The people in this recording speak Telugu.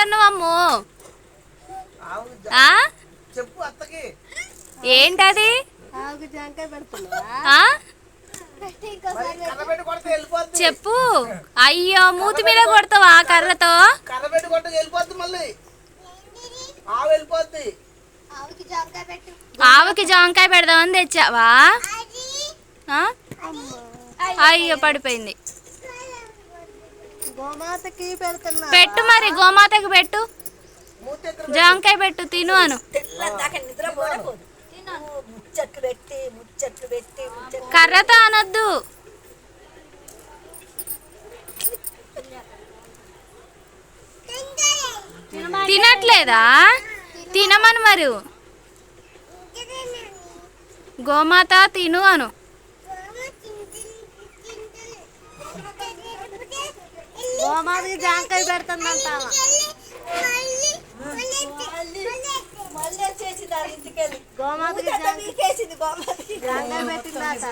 చేస్తున్నావు అమ్ము? చెప్పు అత్తకి. ఏంటది? చెప్పు. అయ్యో మూతి మీద కొడతావా ఆ కర్రతో? ఆవుకి జాంకాయ పెట్టు. ఆవుకి జాంకాయ పెడదామని తెచ్చావా? ఆ? అయ్యో పడిపోయింది. గోమాతకి పెడుతున్నా. పెట్టు మరి గోమాతకి పెట్టు. జాంకాయ పెట్టు తిను అను. తెల్లదాకా నిద్ర పోడకూడదు ముచ్చట్లు పెట్టి ముచ్చట్లు పెట్టి ముచ్చట్లు కర్రతో అనొద్దు. తినట్లేదా? తినమను మరి. గోమాత తిను అను. గోమాతకి జాంకాయ వీకేసింది గోమాతకి. జాంకాయ పెట్టిందాట.